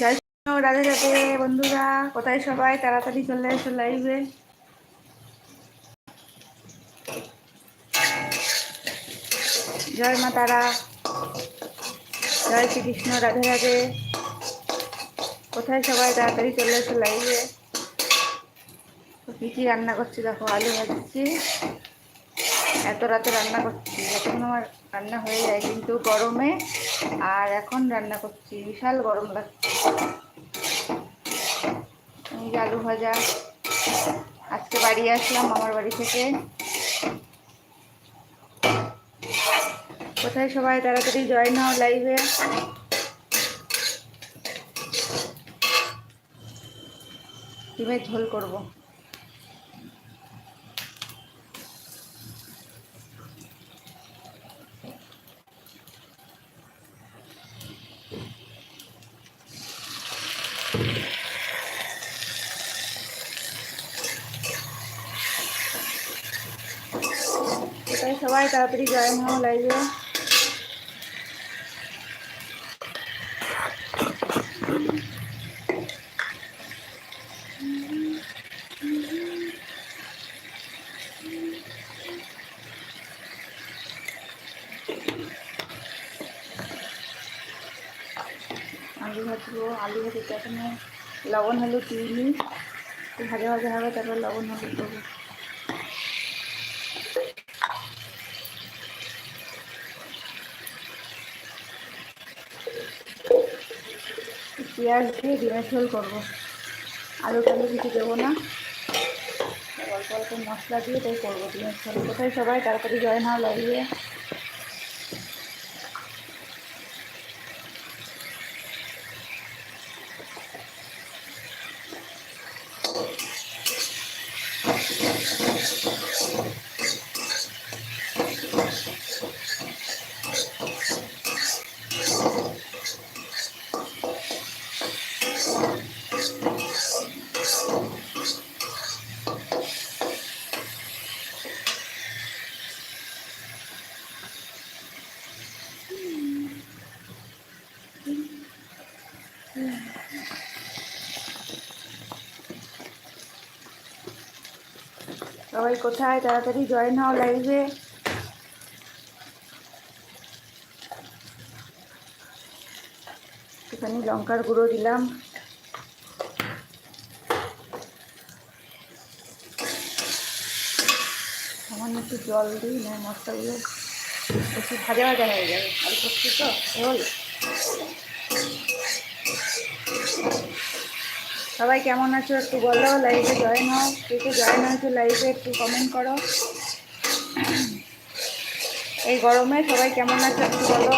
জয় রাধে রাধে বন্ধুরা, কোথায় সবাই? তাড়াতাড়ি চলে এসো লাইভে জয় মা তারা। জয় শ্রীকৃষ্ণ, রাধে রাধে। কোথায় সবাই? তাড়াতাড়ি চলে এসো লাইভে কী কী রান্না করছি দেখো, আলু ভাজছি। এত রাতে রান্না করছি, এখন আমার রান্না হয়ে যায় কিন্তু গরমে। আর এখন রান্না করছি, বিশাল গরম লাগছে। আলু ভাজা। আজকে বাড়ি আসলাম আমার বাড়ি থেকে। কোথায় সবাই? তাড়াতাড়ি জয়েন হও লাইভে ডিমের ঝোল করব কোথায় সবাই তাড়াতাড়ি জয়েন হও লাইভে। আলু ভাজবো, আলু ভাজতে এখানে লবণ, হলুদ একটু ভাজা ভাজা হবে, তারপর লবণ, হলুদ দেবো। পেঁয়াজ দিয়ে ডিমের ঝোল করব। আলু টালু কিছু দেবো না। অল্প অল্প মশলা দিয়ে তাই করব ডিমের ঝোল। কোথায় সবাই? তাড়াতাড়ি জয়েন হওয়া লাগবে কোথায়? তাড়াতাড়ি জয়েন হও লাইভে এখানে লঙ্কার গুঁড়ো দিলাম। সামান্য একটু জল দিই না মশলাগুলো। একটু ভাজা ভাজা হয়ে যাবে। অল্প একটু তো? সবাই কেমন আছো একটু বলো লাইভে জয়েন হও, কে জয়েন হয়েছো লাইভে একটু কমেন্ট করো। এই গরমে সবাই কেমন আছো একটু বলো।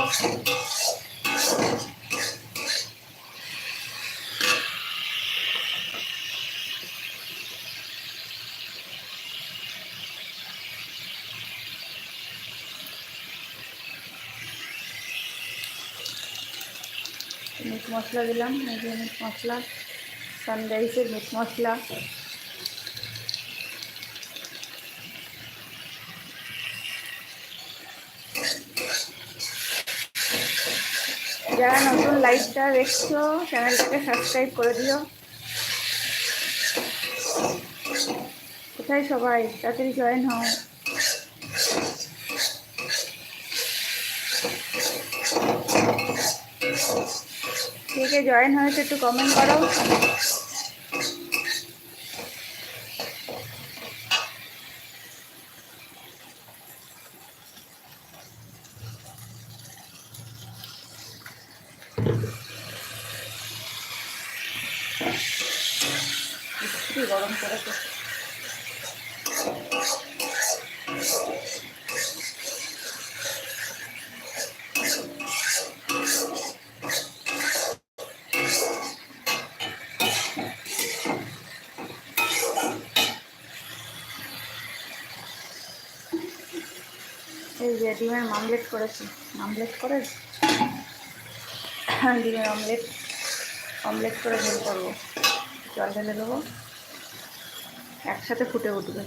মিট মশলা দিলাম মিট মশলা। সানরাইসের মিট মশলা। যারা নতুন লাইভটা দেখছ চ্যানেলটাকে সাবস্ক্রাইব করে দিও। কোথায় সবাই? তাড়াতাড়ি জয়েন হও। জয়েন হয়েছে একটু কমেন্ট করো কি গরম করেছে এই যে ডিমের মামলেট করেছি। মামলেট করে? হ্যাঁ ডিমের অমলেট অমলেট করে ঝোল করব। জল ঢেলে দেবো। একসাথে ফুটে উঠবে।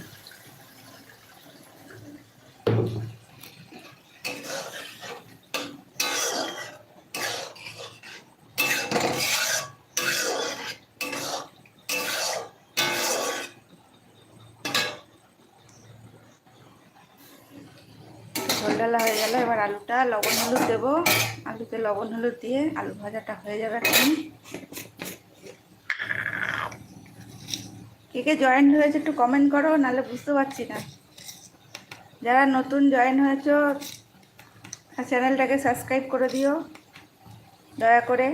ঢালা হয়ে গেল, এবার আলুটা লবণ হলুদ দেবো। আলুতে লবণ হলুদ দিয়ে আলু ভাজাটা হয়ে যাবে এখন। কে কে জয়েন হয়েছে একটু কমেন্ট করো, নাহলে বুঝতে পারছি না। যারা নতুন জয়েন হয়েছ চ্যানেলটাকে সাবস্ক্রাইব করে দিও। দয়া করে।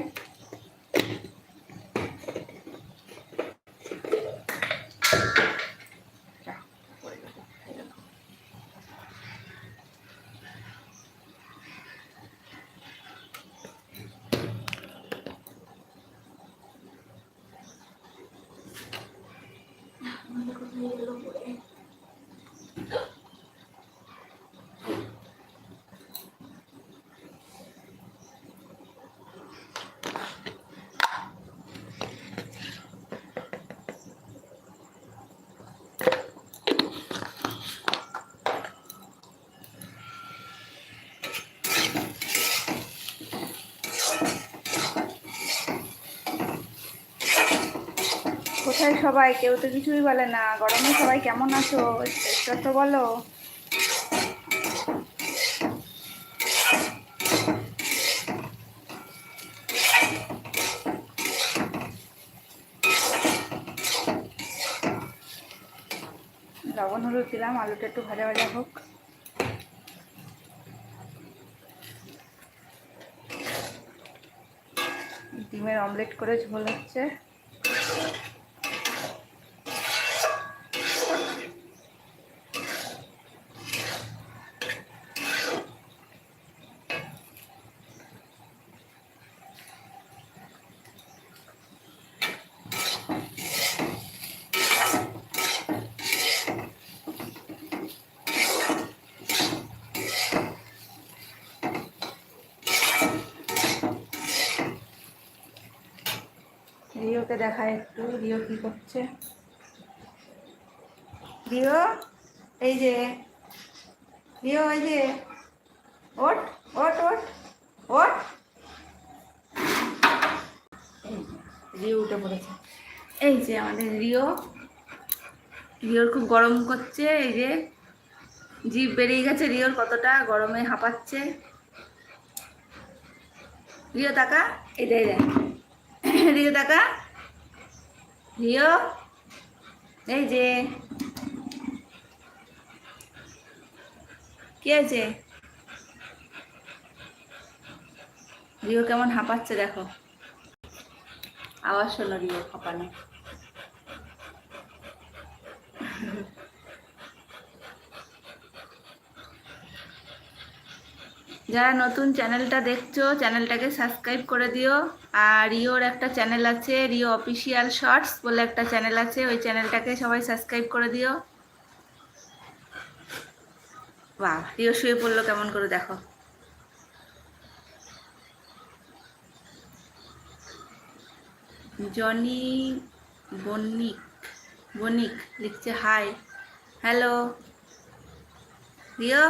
কোথায় সবাই? কেউ তো কিছুই বলে না। গরমে সবাই কেমন আছো? একটু তো বলো। লবণ হলুদ দিলাম, আলুটা একটু ভাজা ভাজা হোক। ডিমের অমলেট করে ঝোল হচ্ছে। রিওকে দেখায় একটু, রিও কি করছে? রিও, এই যে, রিও, এই যে ওট ওট ওট ওট রিও উঠে পড়েছে। এই যে আমাদের রিও, রিওর খুব গরম করছে, এই যে, জিভ বেরিয়ে গেছে, রিওর কতটা গরমে হাঁপাচ্ছে। রিও তাকা দেয় দেয় রিও টাকা রিও এই যে। কি আছে রিও কেমন হাঁপাচ্ছে দেখো। আওয়াজ শোনো রিও হাঁপানো। যারা নতুন চ্যানেলটা দেখছ, চ্যানেলটাকে সাবস্ক্রাইব করে দিও। আর রিওর একটা চ্যানেল আছে, রিও অফিসিয়াল শর্টস বলে একটা চ্যানেল আছে, ওই চ্যানেলটাকে সবাই সাবস্ক্রাইব করে দিও। বাহ, রিও শুয়ে পড়ল, কেমন করে দেখো। জনি বনিক বনিক লিখছে, হাই, হ্যালো। রিও?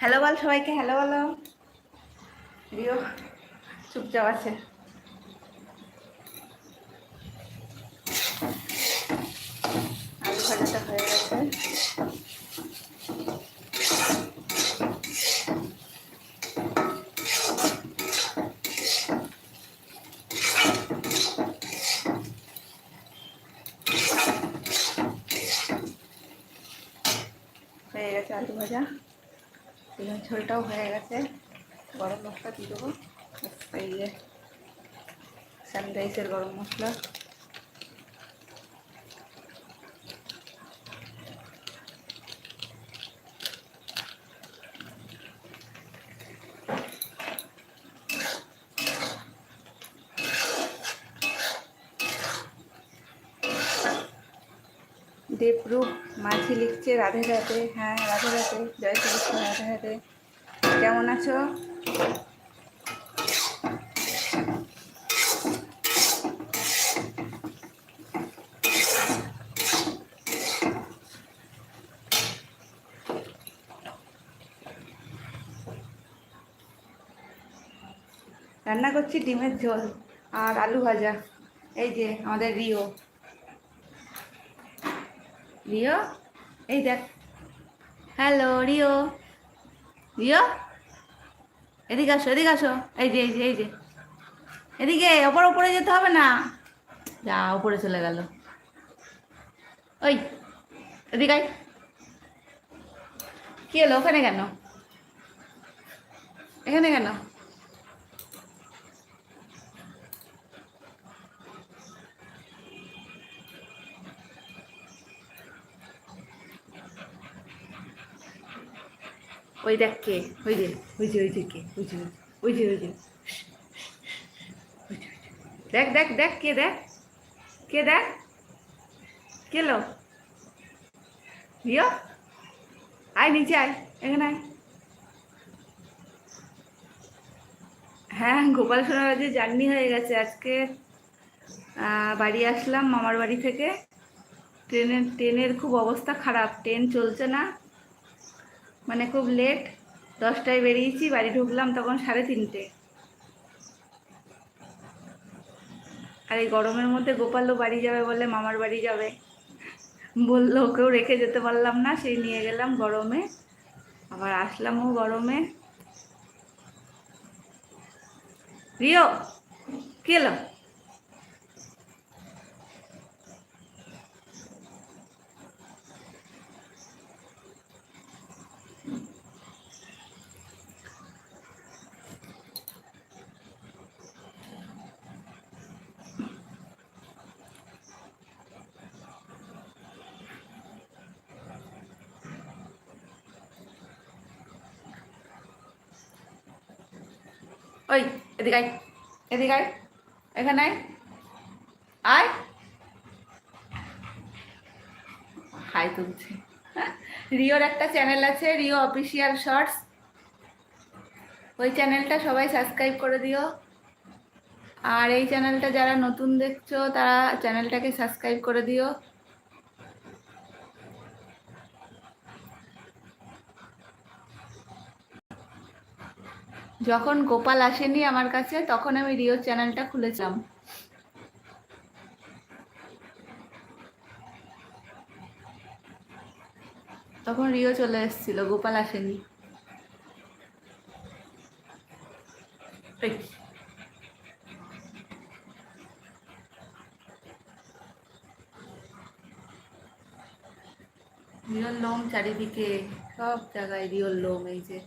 হ্যালো বল সবাইকে, হ্যালো বলো। রিও চুপচাপ আছে। আলু হয়ে গেছে। হয়ে গেছে আলু ভাজা। ডিমের ঝোলটাও হয়ে গেছে। গরম মশলা দিয়ে দেবো। এই যে সানরাইসের গরম মশলা। দেবরূপ মাঝি লিখছে, রাধে রাধে হ্যাঁ রাধে রাধে, জয় শ্রীকৃষ্ণ রাধে রাধে। কেমন আছো? রান্না করছি ডিমের ঝোল আর আলু ভাজা। এই যে আমাদের রিও। রিও? এই দেখ। Hello, Rio. রিও? এদিকে আসো এদিকে আসো। এই যে এই যে এই যে। এদিকে, ওপর, ওপরে যেতে হবে না। যা উপরে চলে গেল। ওই, এদিকে। কি হলো, ওখানে কেন? এখানে কেন? ওই দেখ কে, ওই যে ওই যে ওই যে কে, ওই যে ওই যে ওই যে। দেখ দেখ দেখ কে দেখ। কে দেখ। কে লো আয়, নিচে আয়, এখানে আয়। হ্যাঁ গোপাল সোনার যে জার্নি হয়ে গেছে। আজকে বাড়ি আসলাম মামার বাড়ি থেকে। ট্রেনের ট্রেনের খুব অবস্থা খারাপ, ট্রেন চলছে না। মানে খুব লেট দশটায় বেরিয়েছি, বাড়ি ঢুকলাম তখন সাড়ে তিনটে। আর এই গরমের মধ্যে গোপালও বাড়ি যাবে বলে মামার বাড়ি যাবে। বলল ওকেও রেখে যেতে পারলাম না, সেই নিয়ে গেলাম গরমে। আবার আসলামও গরমে। রিও, কি ওই, এদিকে আয় এদিকে আয়, এখানে আয় আয়। হাই তুলছে। রিওর একটা চ্যানেল আছে, রিও অফিসিয়াল শর্টস। ওই চ্যানেলটা সবাই সাবস্ক্রাইব করে দিও। আর এই চ্যানেলটা যারা নতুন দেখছ, তারা চ্যানেলটাকে সাবস্ক্রাইব করে দিও। যখন গোপাল আসেনি আমার কাছে তখন আমি রিওর চ্যানেলটা খুলেছিলাম। তখন রিও চলে এসেছিল গোপাল আসেনি। রিওর লোম চারিদিকে সব জায়গায় রিওর লোম এই যে।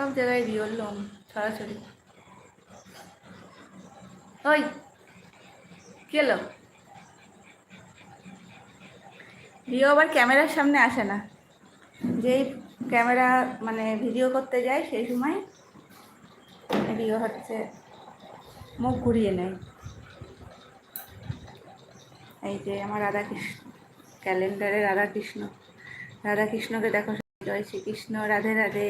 সব জায়গায় রিওর লোম ছড়াছড়ি। ওই, কি হলো? রিও আবার ক্যামেরার সামনে আসে না। যেই ক্যামেরা মানে ভিডিও করতে যায় সেই সময় রিও হচ্ছে মুখ ঘুরিয়ে নেয়। এই যে আমার রাধাকৃষ্ণ, ক্যালেন্ডারে রাধাকৃষ্ণ। রাধাকৃষ্ণকে দেখো জয় শ্রীকৃষ্ণ, রাধে রাধে।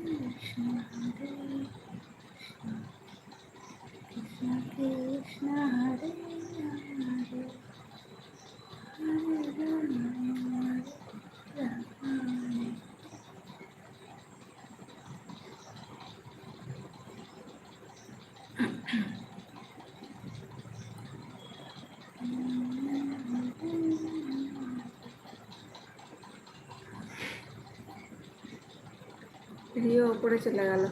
কৃষ্ণ রিও উপরে চলে গেল